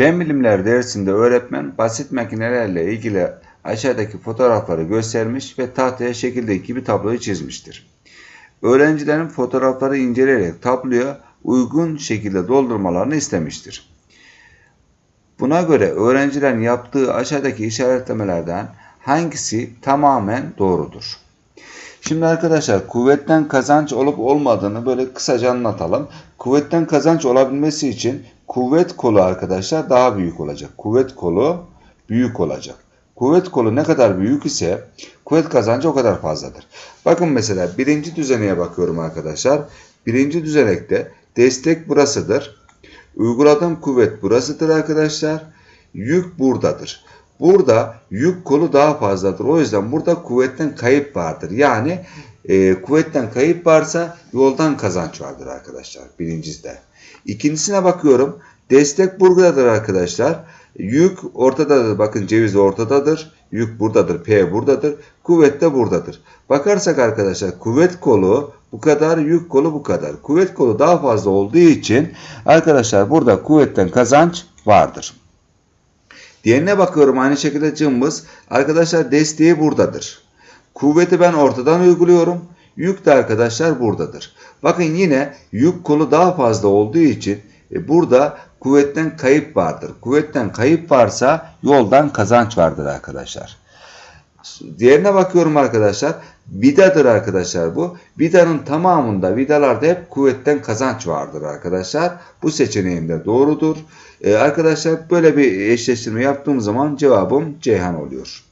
Fen bilimler dersinde öğretmen basit makinelerle ilgili aşağıdaki fotoğrafları göstermiş ve tahtaya şekildeki gibi tabloyu çizmiştir. Öğrencilerin fotoğrafları inceleyerek tabloya uygun şekilde doldurmalarını istemiştir. Buna göre öğrencilerin yaptığı aşağıdaki işaretlemelerden hangisi tamamen doğrudur? Şimdi arkadaşlar kuvvetten kazanç olup olmadığını böyle kısaca anlatalım. Kuvvetten kazanç olabilmesi için kuvvet kolu arkadaşlar daha büyük olacak. Kuvvet kolu büyük olacak. Kuvvet kolu ne kadar büyük ise kuvvet kazancı o kadar fazladır. Bakın mesela birinci düzeneye bakıyorum arkadaşlar. Birinci düzenekte destek burasıdır. Uyguladığım kuvvet burasıdır arkadaşlar. Yük buradadır. Burada yük kolu daha fazladır. O yüzden burada kuvvetten kayıp vardır. Yani e, kuvvetten kayıp varsa yoldan kazanç vardır arkadaşlar. Birincisi de. İkincisine bakıyorum. Destek buradadır arkadaşlar. Yük ortadadır. Bakın ceviz ortadadır. Yük buradadır. P buradadır. Kuvvet de buradadır. Bakarsak arkadaşlar kuvvet kolu bu kadar, yük kolu bu kadar. Kuvvet kolu daha fazla olduğu için arkadaşlar burada kuvvetten kazanç vardır. Diğerine bakıyorum aynı şekilde cımbız. Arkadaşlar desteği buradadır. Kuvveti ben ortadan uyguluyorum. Yük de arkadaşlar buradadır. Bakın yine yük kolu daha fazla olduğu için e, burada kuvvetten kayıp vardır. Kuvvetten kayıp varsa yoldan kazanç vardır arkadaşlar. Diğerine bakıyorum arkadaşlar. Vidadır arkadaşlar bu. Vidanın tamamında vidalarda hep kuvvetten kazanç vardır arkadaşlar. Bu seçeneğim de doğrudur. Ee, arkadaşlar böyle bir eşleştirme yaptığım zaman cevabım Ceyhan oluyor.